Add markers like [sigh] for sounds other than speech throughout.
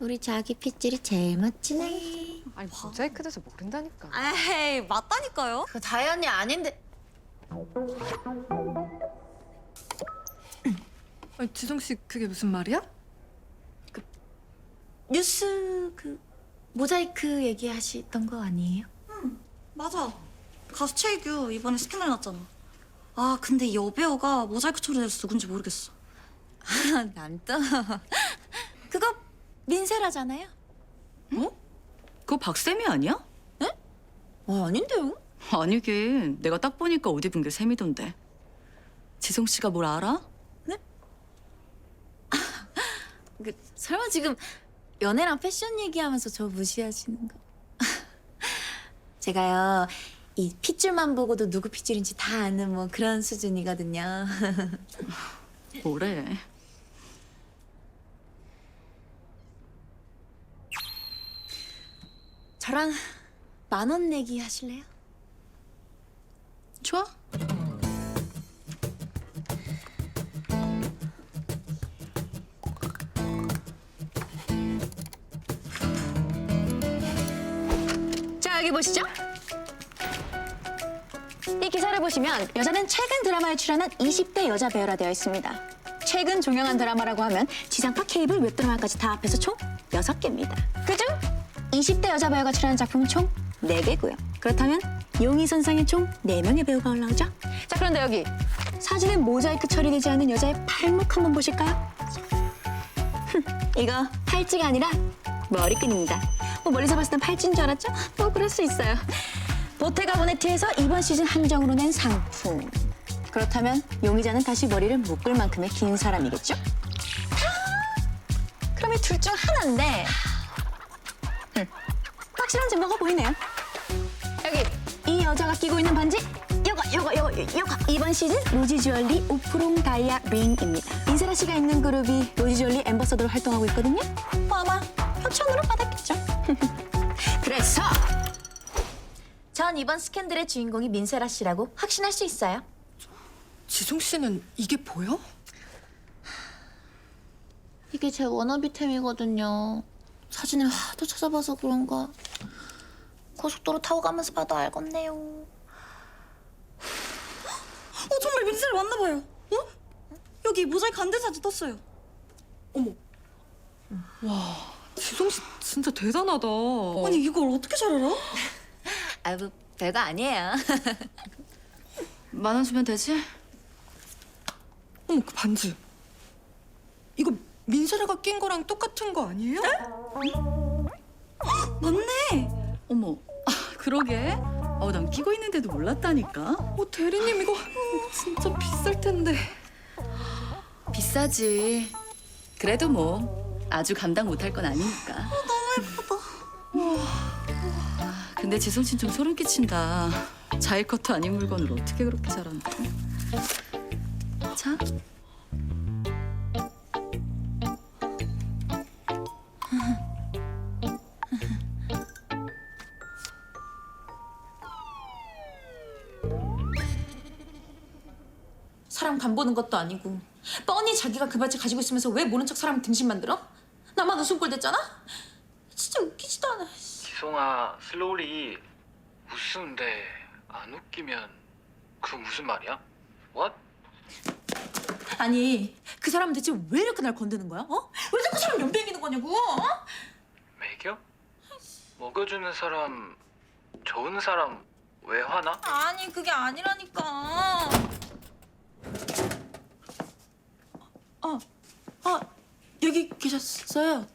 우리 자기 핏줄이 제일 멋지네. 아니 모자이크 돼서 모른다니까. 에이 맞다니까요. 그 다현이 아닌데. [clears throat] 아니 지성 씨 그게 무슨 말이야? 뉴스 그 모자이크 얘기하시던 거 아니에요? 맞아. 가수 최규 이번에 스캔들 났잖아. 아 근데 이 여배우가 모자이크 처리돼서 누군지 모르겠어. [laughs] 난 또. 그거 민세라잖아요. 그거 박쌤이 아니야? 어, 아닌데요? 아니긴 내가 딱 보니까 옷 입은 게 쌤이던데 지성 씨가 뭘 알아? 그 설마 지금 연애랑 패션 얘기하면서 저 무시하시는 거? [laughs] 제가요 이 핏줄만 보고도 누구 핏줄인지 다 아는 뭐 그런 수준이거든요. [laughs] 뭐래 저랑 만 원 내기 하실래요? 좋아? 자 여기 보시죠. 이 기사를 보시면 여자는 최근 드라마에 출연한 20대 여자 배우라 되어 있습니다. 최근 종영한 드라마라고 하면 지상파 케이블 웹드라마까지 다 합해서 총 6개입니다. 그중 20대 여자 배우가 출연한 작품은 총 4개고요. 그렇다면 용의 선상에 총 4명의 배우가 올라오죠? 자 그런데 여기 사진에 모자이크 처리되지 않은 여자의 팔목 한번 보실까요? 흠, 이거 팔찌가 아니라 머리끈입니다. 뭐 멀리서 봤을 땐 팔찌인 줄 알았죠? 뭐 그럴 수 있어요. 보테가 보네트에서 이번 시즌 한정으로 낸 상품. 그렇다면 용의자는 다시 머리를 묶을 만큼의 긴 사람이겠죠? 아, 그럼 이 둘 중 하나인데 음, 확실한 증거가 보이네요. 여기 이 여자가 끼고 있는 반지 요거 요거 요거 요거 이번 시즌 로지 주얼리 오프롱 다이아 링입니다. 인세라 씨가 있는 그룹이 로지 주얼리 엠버서더로 활동하고 있거든요. 뭐 아마 협찬으로 받았겠죠. [laughs] 그래서 전 이번 스캔들의 주인공이 민세라 씨라고 확신할 수 있어요. 지성 씨는 이게 보여? 이게 제 워너비템이거든요. 사진을 하도 찾아봐서 그런가. 고속도로 타고 가면서 봐도 알겠네요. 어 정말 민세를 만나 봐요. 어? 여기 모자이크 안 된 사진 떴어요. 지성 씨 진짜 대단하다. 아니 이걸 어떻게 잘 알아? 아, 뭐 별거 아니에요. 만 원 주면 되지? 어머 그 반지. 이거 민세라가 낀 거랑 똑같은 거 아니에요? 맞네. 어머 아, 그러게. 어, 난 끼고 있는데도 몰랐다니까. 어 대리님 이거 진짜 비쌀 텐데. 비싸지. 그래도 뭐 아주 감당 못할 건 아니니까. 너무 예쁘다. 근데 지성 씨는 좀 소름 끼친다. 자일 것도 아닌 물건을 어떻게 그렇게 잘하나. 자 사람 간 보는 것도 아니고 뻔히 자기가 그 바지 가지고 있으면서 왜 모른 척 사람 등신 만들어? 나만 웃음꼴 됐잖아? 진짜 웃기지도 않아. 지송아 슬로리 웃으는데 안 웃기면 그 무슨 말이야? What? 아니 그 사람은 대체 왜 이렇게 날 건드는 거야? 어? 왜 자꾸 사람 연병이는 거냐고? 어? 매겨? 먹여주는 사람 좋은 사람 왜 화나? 아니 그게 아니라니까. 어, 아 여기 계셨어요.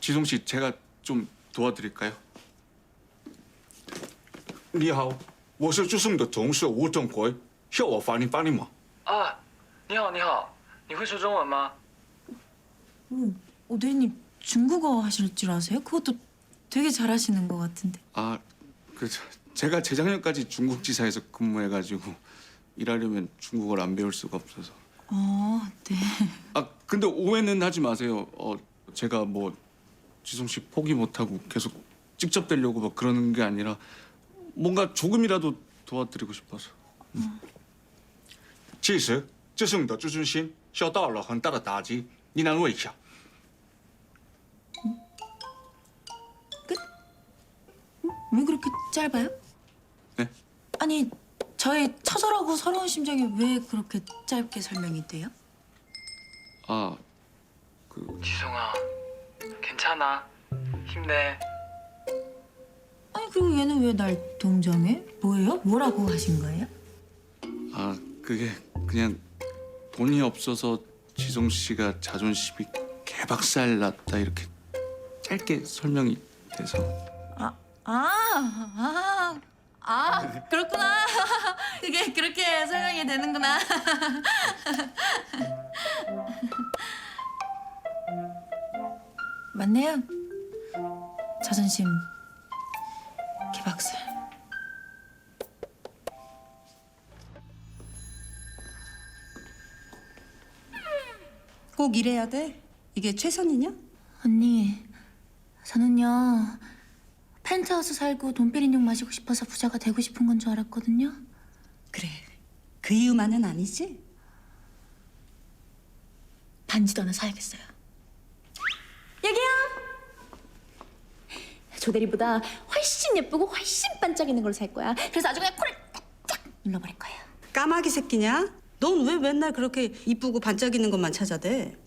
지송 씨, 제가 좀 도와드릴까요? 你好，我是志胜的同事吴正奎，需要我帮你帮你吗？ 아, 你好你好你会说中文吗? 어, 대리님 중국어 하실 줄 아세요? 그것도 되게 잘하시는 것 같은데. 아, 그 저- 제가 재작년까지 중국 지사에서 근무해가지고 [laughs] 일하려면 중국어를 안 배울 수가 없어서. 어, 네. 아, 근데 오해는 하지 마세요. 어, 제가 뭐 지송 씨 포기 못하고 계속 직접 되려고 막 그러는 게 아니라 뭔가 조금이라도 도와드리고 싶어서. 其实 这是你的自尊心受到了很大的打击，你难为一下。 왜 그렇게 짧아요? 네? 아니 저의 처절하고 서러운 심정이 왜 그렇게 짧게 설명이 돼요? 아, 그 지성아, 괜찮아. 힘내. 아니 그리고 얘는 왜 날 동정해? 뭐예요? 뭐라고 하신 거예요? 아, 그게 그냥 돈이 없어서 지성 씨가 자존심이 개박살 났다 이렇게 짧게 설명이 돼서 아, 아, 아, 그렇구나. [laughs] 그게 그렇게 설명이 되는구나. [laughs] 맞네요. 자존심 개박살. 꼭 이래야 돼? 이게 최선이냐? 언니, 저는요 펜트하우스 살고 돈베리뇽 마시고 싶어서 부자가 되고 싶은 건 줄 알았거든요. 그래. 그 이유만은 아니지? 반지도 하나 사야겠어요. 여기요. 조대리보다 훨씬 예쁘고 훨씬 반짝이는 걸 살 거야. 그래서 아주 그냥 코를 딱 눌러버릴 거예요. 까마귀 새끼냐? 넌 왜 맨날 그렇게 이쁘고 반짝이는 것만 찾아대?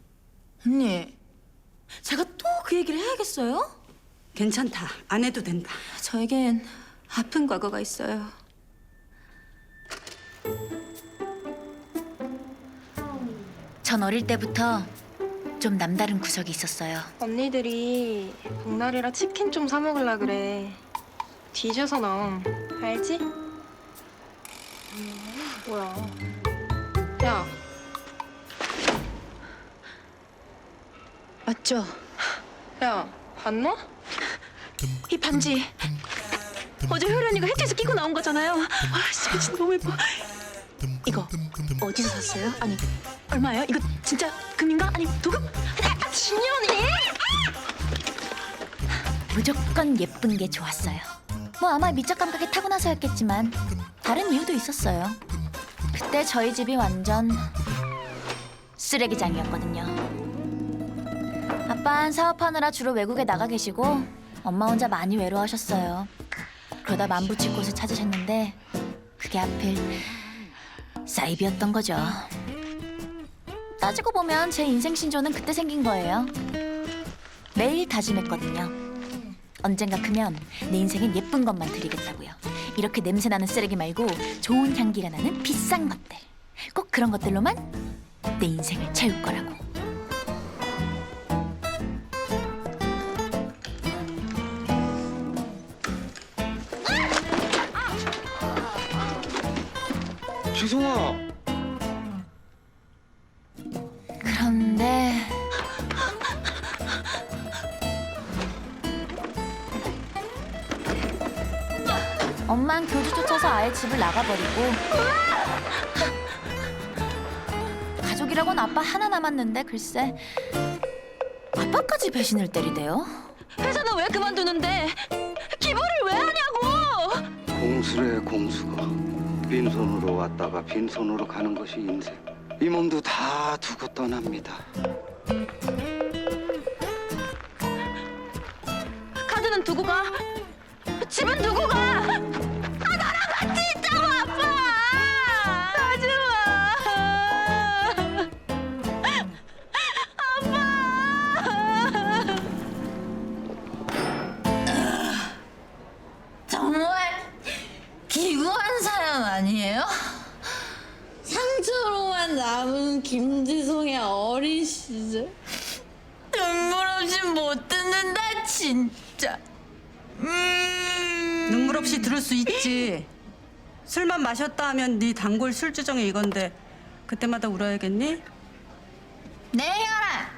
언니, 제가 또 그 얘기를 해야겠어요? 괜찮다. 안 해도 된다. 저에겐 아픈 과거가 있어요. 전 어릴 때부터 좀 남다른 구석이 있었어요. 언니들이 복날이라 치킨 좀 사 먹을라 그래. 뒤져서 나옴. 알지? 음, 뭐야? 야, 맞죠? 야, 안 놔? 이 반지 어제 언니가 혜태에서 끼고 나온 거잖아요. 와, 진짜 너무 예뻐. 이거 어디서 샀어요? 아니 얼마예요? 이거 진짜 금인가? 아니 도금? 아, 진년이? 무조건 예쁜 게 좋았어요. 뭐 아마 미적 감각이 타고나서였겠지만 다른 이유도 있었어요. 그때 저희 집이 완전 쓰레기장이었거든요. 아빠는 사업하느라 주로 외국에 나가 계시고 엄마 혼자 많이 외로워하셨어요. 그러다 만붙일 곳을 찾으셨는데 그게 하필 사이비였던 거죠. 따지고 보면 제 인생 신조는 그때 생긴 거예요. 매일 다짐했거든요. 언젠가 크면 내 인생엔 예쁜 것만 드리겠다고요. 이렇게 냄새 나는 쓰레기 말고 좋은 향기가 나는 비싼 것들. 꼭 그런 것들로만 내 인생을 채울 거라고. 지성아, 그런데 엄만 교주 쫓아서 아예 집을 나가버리고 가족이라곤 아빠 하나 남았는데 글쎄 아빠까지 배신을 때리대요? 회사는 왜 그만두는데? 기부를 왜 하냐고! 공수래 공수가 빈손으로 왔다가 빈손으로 가는 것이 인생. 이 몸도 다 두고 떠납니다. 카드는 두고 가. 집은 두고 가 김지성의 어린 시절 눈물 없이 못 듣는다 진짜 음... 눈물 없이 들을 수 있지. 술만 마셨다 하면 네 단골 술주정이 이건데 그때마다 울어야겠니? 네 혈아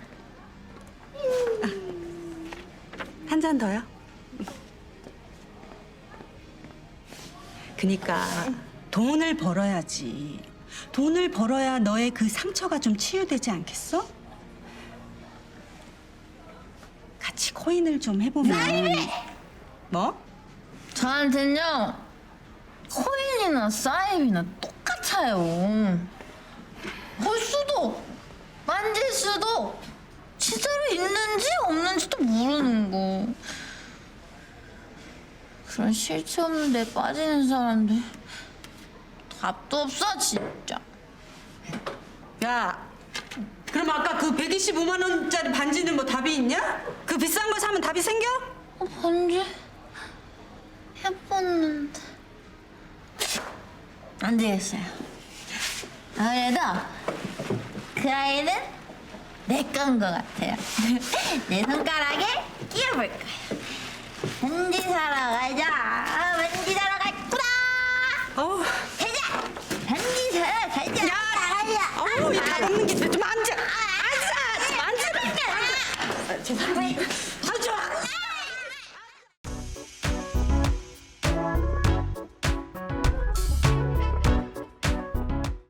한잔 더요. 그니까 돈을 벌어야지. 돈을 벌어야 너의 그 상처가 좀 치유되지 않겠어? 같이 코인을 좀 해보면. 뭐? 저한텐요 코인이나 사입이나 똑같아요 있어도 진짜로 있는지 없는지도 모르는 거. 그런 실체 없는 데 빠지는 사람들 답도 없어 진짜. 야, 그럼 아까 그 125만 원짜리 반지는 뭐 답이 있냐? 그 비싼 거 사면 답이 생겨? 어, 반지 해봤는데 안 되겠어요. 아무래도 그 아이는 내 건 것 같아요. [laughs] 내 손가락에 끼워볼 거예요. 반지 사러.